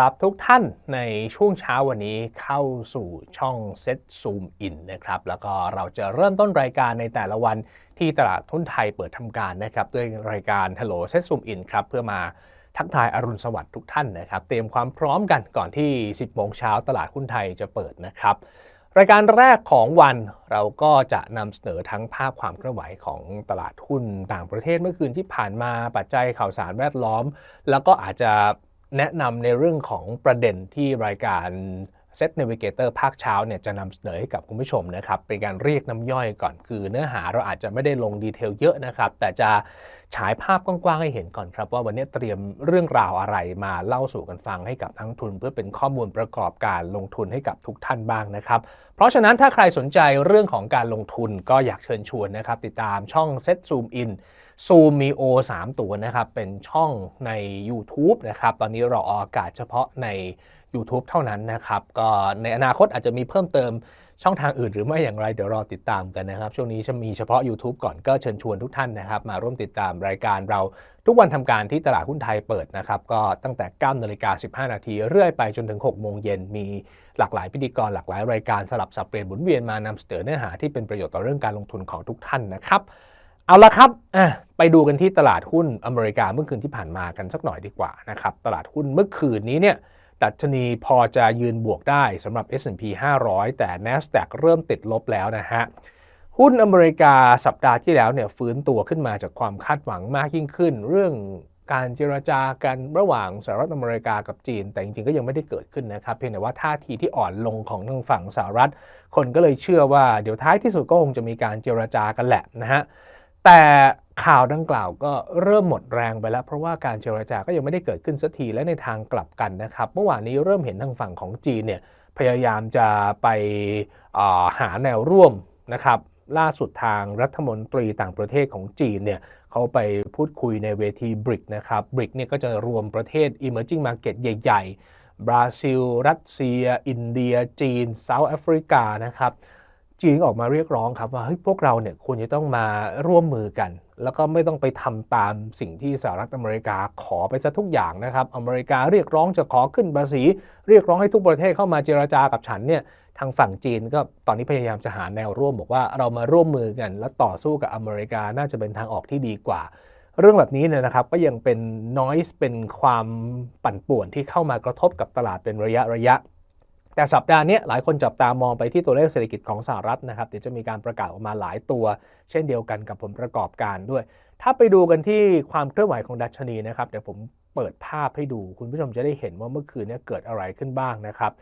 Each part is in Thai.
รับทุกท่านในช่วงเช้าวันนี้เข้าสู่ช่อง Set Zoom In นะครับ แล้วก็เราจะเริ่มต้นรายการในแต่ละวันที่ตลาดทุนไทยเปิดทำการนะครับ ด้วยรายการ Hello Set Zoom In ครับเพื่อมาทักทายอรุณสวัสดิ์ทุกท่านนะครับ เตรียมความพร้อมกันก่อนที่ 10 โมงเช้าตลาดหุ้นไทยจะเปิดนะครับ รายการแรกของวันเราก็จะนำเสนอทั้งภาพความเคลื่อนไหวของตลาดหุ้นต่างประเทศเมื่อคืนที่ผ่านมาปัจจัยข่าวสารแวดล้อม แล้วก็อาจจะ แนะนำในเรื่องของประเด็นที่รายการ Set Navigator ภาคเช้าเนี่ยจะนำเสนอให้กับคุณผู้ชมนะครับ เป็นการเรียกน้ำย่อยก่อนคือเนื้อหาเราอาจจะไม่ได้ลงดีเทลเยอะนะครับ แต่จะฉายภาพกว้างๆให้เห็นก่อนครับ ว่าวันนี้เตรียมเรื่องราวอะไรมาเล่าสู่กันฟังให้กับทั้งทุน เพื่อเป็นข้อมูลประกอบการลงทุนให้กับทุกท่านบ้างนะครับ เพราะฉะนั้นถ้าใครสนใจเรื่องของการลงทุนก็อยากเชิญชวนนะครับ ติดตามช่อง Set Zoom In ซูม ซูมีโอ3ตัวนะครับ เป็นช่องใน YouTube นะครับ ตอนนี้เราออกอากาศเฉพาะใน YouTube เท่านั้นนะครับ ก็ในอนาคตอาจจะมีเพิ่มเติมช่องทางอื่นหรือไม่อย่างไรเดี๋ยวรอติดตามกันนะครับ ช่วงนี้จะมีเฉพาะ YouTube ก่อนก็เชิญชวนทุกท่านนะครับ มาร่วมติดตามรายการเราทุกวันทำการที่ตลาดหุ้นไทยเปิดนะครับ ก็ตั้งแต่9นาฬิกา15 นาทีเรื่อยไปจนถึง 6 โมงเย็นมีหลากหลายพิธีกรหลากหลายรายการสลับสับเปลี่ยนหมุนเวียนมานำเสนอเนื้อหาที่เป็นประโยชน์ต่อเรื่องการลงทุนของทุกท่านนะครับ เอาละครับไปดูกันที่ตลาดหุ้นอเมริกาเมื่อคืนที่ผ่านมากันสักหน่อยดีกว่านะครับตลาดหุ้นเมื่อคืนนี้เนี่ยดัชนีพอจะยืนบวกได้สำหรับ S&P 500 แต่ NASDAQ เริ่มติดลบแล้วนะฮะหุ้นอเมริกาสัปดาห์ที่แล้วเนี่ยฟื้นตัวขึ้นมาจากความคาดหวังมากยิ่งขึ้น เรื่องการเจรจากันระหว่างสหรัฐอเมริกากับจีน แต่จริงๆก็ยังไม่ได้เกิดขึ้นนะครับ เพียงแต่ว่าท่าทีที่อ่อนลงของทางฝั่งสหรัฐ คนก็เลยเชื่อว่าเดี๋ยวท้ายที่สุดก็คงจะมีการเจรจากันแหละนะฮะ แต่ข่าวดังกล่าวก็เริ่มหมดแรงไปแล้ว เพราะว่าการเจรจาก็ยังไม่ได้เกิดขึ้นสักทีและในทางกลับกันนะครับ เมื่อวานนี้เริ่มเห็นทางฝั่งของจีนเนี่ยพยายามจะไปหาแนวร่วมนะครับล่าสุดทางรัฐมนตรีต่างประเทศของจีนเนี่ยเขาไปพูดคุยในเวทีบริกนะครับบริกเนี่ยก็จะรวมประเทศ emerging market ใหญ่ ๆ บราซิล รัสเซีย อินเดีย จีนเซาท์แอฟริกานะครับ จีนออกมาเรียกร้องครับว่าเฮ้ยพวกเราเนี่ยควรจะต้องมาร่วมมือกัน แล้วก็ไม่ต้องไปทำตามสิ่งที่สหรัฐอเมริกาขอไปซะทุกอย่างนะครับ อเมริกาเรียกร้องจะขอขึ้นภาษี เรียกร้องให้ทุกประเทศเข้ามาเจราจากับฉันเนี่ยทางฝั่งจีนก็ตอนนี้พยายามจะหาแนวร่วมบอกว่าเรามาร่วมมือกัน และต่อสู้กับอเมริกาน่าจะเป็นทางออกที่ดีกว่า เรื่องแบบนี้เนี่ยนะครับก็ยังเป็นน้อยเป็นความปั่นป่วนที่เข้ามากระทบกับตลาดเป็นระยะระยะ แต่สัปดาห์นี้หลายคนจับตามองไปที่ตัวเลขเศรษฐกิจของสหรัฐนะครับเดี๋ยวจะมีการประกาศออกมาหลายตัว เช่นเดียวกันกับผลประกอบการด้วย ถ้าไปดูกันที่ความเคลื่อนไหวของดัชนีนะครับเดี๋ยวผมเปิดภาพให้ดู คุณผู้ชมจะได้เห็นว่าเมื่อคืนนี้เกิดอะไรขึ้นบ้างนะครับ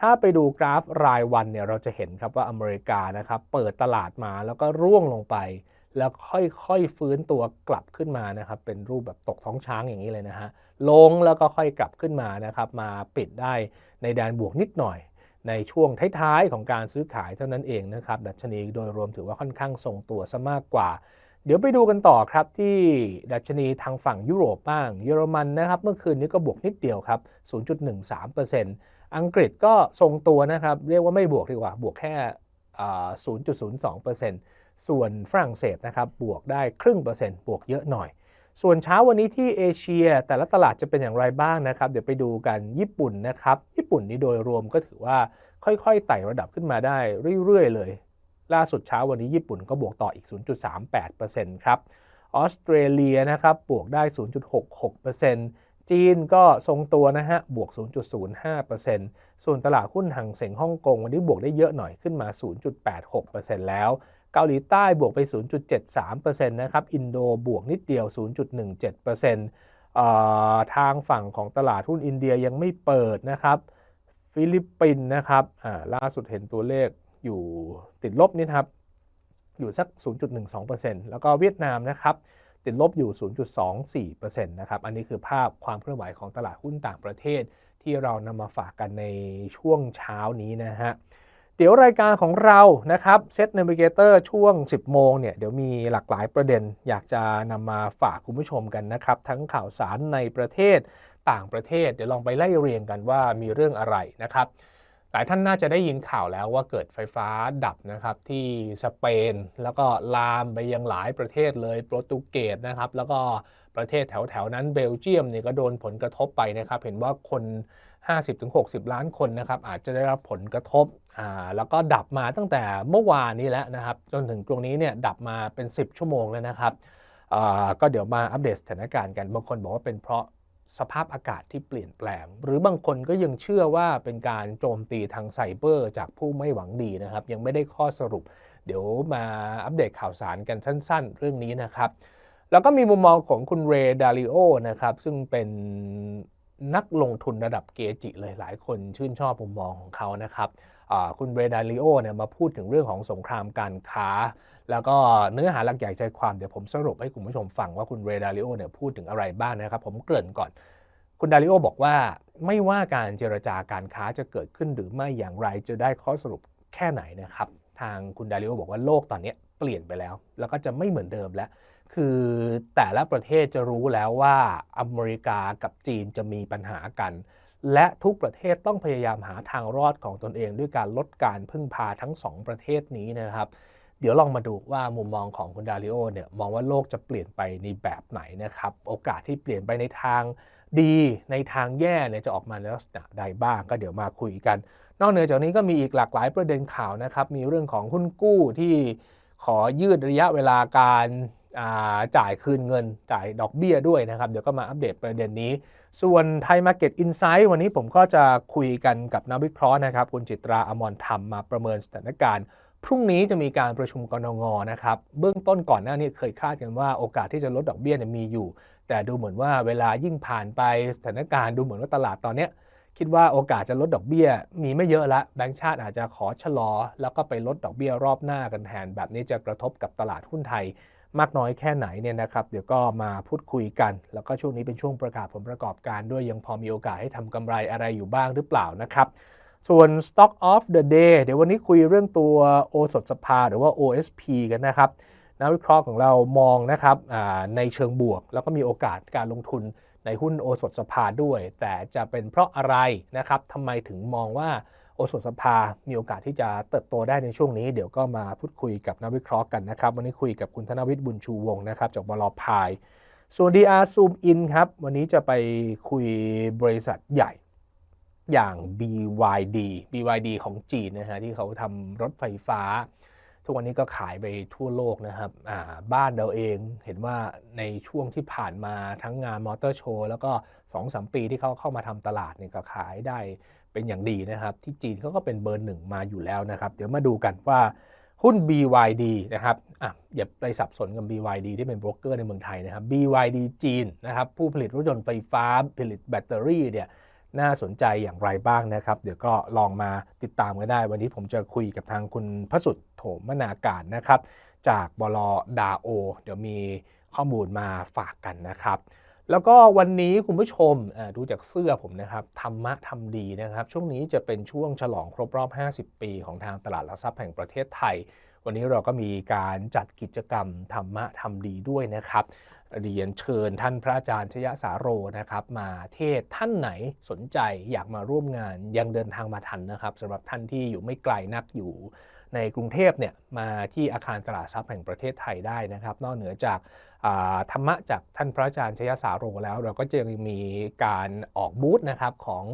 ถ้าไปดูกราฟรายวันเนี่ยเราจะเห็นครับว่าอเมริกานะครับเปิดตลาดมาแล้วก็ร่วงลงไป แล้วค่อยๆฟื้นตัวกลับขึ้นมานะครับ เป็นรูปแบบตกท้องช้างอย่างนี้เลยนะฮะลงแล้วก็ค่อยกลับขึ้นมานะครับ มาปิดได้ในแดนบวกนิดหน่อย ในช่วงท้ายๆของการซื้อขายเท่านั้นเองนะครับดัชนีโดยรวมถือว่าค่อนข้างทรงตัวซะมากกว่า เดี๋ยวไปดูกันต่อครับที่ดัชนีทางฝั่งยุโรปบ้าง เยอรมันนะครับ เมื่อคืนนี้ก็บวกนิดเดียวครับ 0.13%อังกฤษก็ทรงตัวนะครับ เรียกว่าไม่บวกดีกว่า บวกแค่ 0.02%ส่วนฝรั่งเศสนะครับบวกได้ครึ่งเปอร์เซ็นต์บวกเยอะหน่อย ส่วนเช้าวันนี้ที่เอเชีย แต่ละตลาดจะเป็นอย่างไรบ้างนะครับ เดี๋ยวไปดูกันญี่ปุ่นนะครับ ญี่ปุ่นนี้โดยรวมก็ถือว่าค่อยๆไต่ระดับขึ้นมาได้เรื่อยๆเลย ล่าสุดเช้าวันนี้ญี่ปุ่นก็บวกต่ออีก 0.38%ครับออสเตรเลียนะครับบวกได้ 0.66% จีนก็ทรงตัวนะฮะ บวก 0.05%ส่วนตลาดหุ้นหังเส็งฮ่องกงวันนี้บวกได้เยอะหน่อยขึ้นมา 0.86%แล้ว เกาหลีใต้บวกไป 0.73%นะครับ อินโดบวกนิดเดียว 0.17%ทางฝั่งของตลาดหุ้นอินเดียยังไม่เปิดนะครับ ฟิลิปปินส์นะครับ ล่าสุดเห็นตัวเลขอยู่ติดลบนี่ครับ อยู่สัก 0.12%แล้วก็เวียดนามนะครับ ติดลบอยู่ 0.24%นะครับ อันนี้คือภาพความเคลื่อนไหวของตลาดหุ้นต่างประเทศ ที่เรานำมาฝากกันในช่วงเช้านี้นะฮะ เดี๋ยวรายการของเรานะครับเซตเนวิเกเตอร์ช่วง 10 โมงเนี่ย เดี๋ยวมีหลากหลายประเด็น อยากจะนำมาฝากคุณผู้ชมกันนะครับ ทั้งข่าวสารในประเทศต่างประเทศ เดี๋ยวลองไปไล่เรียงกันว่ามีเรื่องอะไรนะครับ หลายท่านน่าจะได้ยินข่าวแล้วว่าเกิดไฟฟ้าดับนะครับที่สเปน แล้วก็ลามไปยังหลายประเทศเลยโปรตุเกสนะครับ แล้วก็ประเทศแถวๆนั้นเบลเยียมเนี่ยก็โดนผลกระทบไปนะครับ เห็นว่าคน 50-60 ล้านคนนะครับอาจจะได้รับผลกระทบอ่าแล้วก็ดับมาตั้งแต่เมื่อวานนี้แล้วนะครับ จนถึงตรงนี้เนี่ยดับมาเป็น 10 ชั่วโมงแล้วนะครับอ่าก็เดี๋ยวมาอัปเดตสถานการณ์กันบางคนบอกว่าเป็นเพราะ สภาพอากาศที่เปลี่ยนแปลง หรือบางคนก็ยังเชื่อว่าเป็นการโจมตีทางไซเบอร์ จากผู้ไม่หวังดีนะครับ ยังไม่ได้ข้อสรุป เดี๋ยวมาอัปเดตข่าวสารกันสั้น ๆ เรื่องนี้นะครับ แล้วก็มีมุมมองของคุณเรดาริโอนะครับ ซึ่งเป็น นักลงทุนระดับเกจิเลยหลายคนชื่นชอบมุมมองของเขานะครับคุณเรดาริโอเนี่ยมาพูดถึงเรื่องของสงครามการค้า แล้วก็เนื้อหาหลักใหญ่ใจความเดี๋ยวผมสรุปให้คุณผู้ชมฟังว่าคุณเรดาริโอเนี่ยพูดถึงอะไรบ้างนะครับ ผมเกริ่นก่อน คุณดาริโอบอกว่าไม่ว่าการเจรจาการค้าจะเกิดขึ้นหรือไม่อย่างไรจะได้ข้อสรุปแค่ไหนนะครับ ทางคุณดาริโอบอกว่าโลกตอนนี้เปลี่ยนไปแล้ว แล้วก็จะไม่เหมือนเดิมแล้ว คือแต่ละประเทศจะรู้แล้วว่าอเมริกากับจีนจะมีปัญหากัน และทุกประเทศต้องพยายามหาทางรอดของตนเองด้วยการลดการพึ่งพาทั้งสองประเทศนี้นะครับเดี๋ยวลองมาดูว่ามุมมองของคุณดาริโอเนี่ยมองว่าโลกจะเปลี่ยนไปในแบบไหนนะครับ โอกาสที่เปลี่ยนไปในทางดีในทางแย่เนี่ยจะออกมาในลักษณะใดบ้าง ก็เดี๋ยวมาคุยกัน นอกเหนือจากนี้ก็มีอีกหลากหลายประเด็นข่าวนะครับ มีเรื่องของหุ้นกู้ที่ขอยืดระยะเวลาการาจ่ายคืนเงินจ่ายดอกเบี้ยด้วยนะครับ เดี๋ยวก็มาอัปเดตประเด็นนี้ ส่วนไทย Market Insight วันนี้ผมก็จะคุยกันกับนักวิเคราะห์นะครับ คุณจิตราอมรธรรมมาประเมินสถานการณ์ พรุ่งนี้จะมีการประชุมกรงงนะครับ เบื้องต้นก่อนหน้านี้เคยคาดกันว่าโอกาสที่จะลดดอกเบี้ยมีอยู่ แต่ดูเหมือนว่าเวลายิ่งผ่านไปสถานการณ์ดูเหมือนว่าตลาดตอนนี้ คิดว่าโอกาสจะลดดอกเบี้ย มีไม่เยอะละแบงก์ชาติอาจจะขอชะลอ แล้วก็ไปลดดอกเบี้ยรอบหน้ากันแทน แบบนี้จะกระทบกับตลาดหุ้นไทยมากน้อยแค่ไหนเนี่ยนะครับ เดี๋ยวก็มาพูดคุยกัน แล้วก็ช่วงนี้เป็นช่วงประกาศผลประกอบการด้วยยังพอมีโอกาสให้ทำกำไรอะไรอยู่บ้างหรือเปล่านะครับส่วน Stock of the Day เดี๋ยววันนี้คุยเรื่องตัวโอสถสภาหรือว่า OSP กันนะครับนักวิเคราะห์ของเรามองนะครับในเชิงบวก แล้วก็มีโอกาสการลงทุน ในหุ้นโอสถสภาด้วย แต่จะเป็นเพราะอะไรนะครับทำไมถึงมองว่าโอสถสภา มีโอกาสที่จะเติบโตได้ในช่วงนี้ เดี๋ยวก็มาพูดคุยกับนักวิเคราะห์กันนะครับ วันนี้คุยกับคุณธนวิทย์บุญชูวงศ์นะครับ จากบลพาย ส่วน DR Zoom In ครับ วันนี้จะไปคุยบริษัทใหญ่อย่าง BYD BYD ของจีนนะฮะที่เขาทำรถไฟฟ้า ทุกวันนี้ก็ขายไปทั่วโลกนะครับบ้านเราเองเห็นว่าในช่วงที่ผ่านมาทั้งงานมอเตอร์โชว์แล้วก็2-3ปีที่เขาเข้ามาทำตลาดเนี่ยก็ขายได้เป็นอย่างดีนะครับ ที่จีนเขาก็เป็นเบอร์หนึ่งมาอยู่แล้วนะครับ เดี๋ยวมาดูกันว่าหุ้น BYD นะครับอะอย่าไปสับสนกับ BYD ที่เป็นโบรกเกอร์ในเมืองไทยนะครับ BYD จีนนะครับผู้ผลิตรถยนต์ไฟฟ้าผลิตแบตเตอรี่เนี่ย น่าสนใจอย่างไรบ้างนะครับ เดี๋ยวก็ลองมาติดตามกันได้ วันนี้ผมจะคุยกับทางคุณพระสุดโถมนาการนะครับ จากบลดาโอ เดี๋ยวมีข้อมูลมาฝากกันนะครับแล้วก็วันนี้คุณผู้ชมดูจากเสื้อผมนะครับธรรมะทำดีนะครับ ช่วงนี้จะเป็นช่วงฉลองครบรอบ 50 ปีของทางตลาดหลักทรัพย์แห่งประเทศไทย วันนี้เราก็มีการจัดกิจกรรมธรรมะทำดีด้วยนะครับ เรียนเชิญท่านพระอาจารย์ชยสาโรนะครับ มาเทศท่านไหนสนใจอยากมาร่วมงานยังเดินทางมาทันนะครับสำหรับท่านที่อยู่ไม่ไกลนักอยู่ในกรุงเทพเนี่ยมาที่อาคารตลาดทรัพย์แห่งประเทศไทยได้นะครับ นอกเหนือจากธรรมะจากท่านพระอาจารย์ชยสาโรแล้ว เราก็จะมีการออกบูธนะครับของ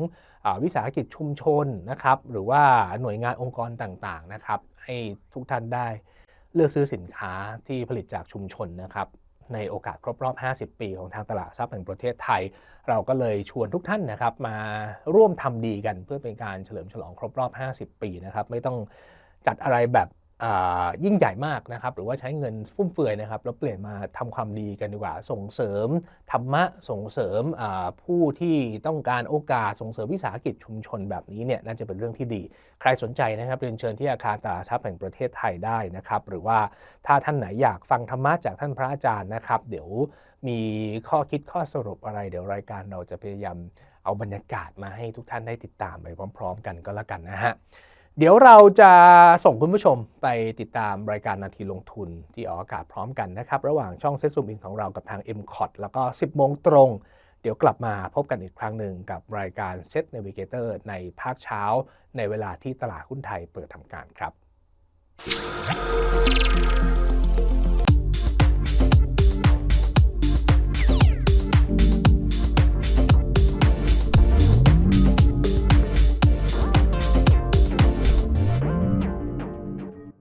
อวิสาหกิจชุมชนนะครับ หรือว่าหน่วยงานองค์กรต่างๆนะครับ ให้ทุกท่านได้เลือกซื้อสินค้าที่ผลิตจากชุมชนนะครับ ในโอกาสครบรอบ 50 ปีของทางตลาดทรัพย์แห่งประเทศไทย เราก็เลยชวนทุกท่านนะครับมาร่วมทำดีกันเพื่อเป็นการเฉลิมฉลองครบรอบ 50 ปีนะครับไม่ต้องจัดอะไรแบบ ยิ่งใหญ่มากนะครับ หรือว่าใช้เงินฟุ่มเฟือยนะครับ แล้วเปลี่ยนมาทำความดีกันดีกว่า ส่งเสริมธรรมะส่งเสริมผู้ที่ต้องการโอกาสส่งเสริมวิสาหกิจชุมชนแบบนี้เนี่ยน่าจะเป็นเรื่องที่ดี ใครสนใจนะครับเรียนเชิญที่อาคารตลาดทรัพย์แห่งประเทศไทยได้นะครับ หรือว่าถ้าท่านไหนอยากฟังธรรมะจากท่านพระอาจารย์นะครับ เดี๋ยวมีข้อคิดข้อสรุปอะไร เดี๋ยวรายการเราจะพยายามเอาบรรยากาศมาให้ทุกท่านได้ติดตามไปพร้อม ๆ กันก็แล้วกันนะฮะ เดี๋ยวเราจะส่งคุณผู้ชมไปติดตามรายการนาทีลงทุนที่ออกอากาศพร้อมกันนะครับ ระหว่างช่องเซซูมินของเรากับทาง m c o t แล้วก็ 10 โมงตรง เดี๋ยวกลับมาพบกันอีกครั้งหนึ่งกับรายการเซ t Navigator ในภาคเช้า ในเวลาที่ตลาดหุ้นไทยเปิดทำการครับ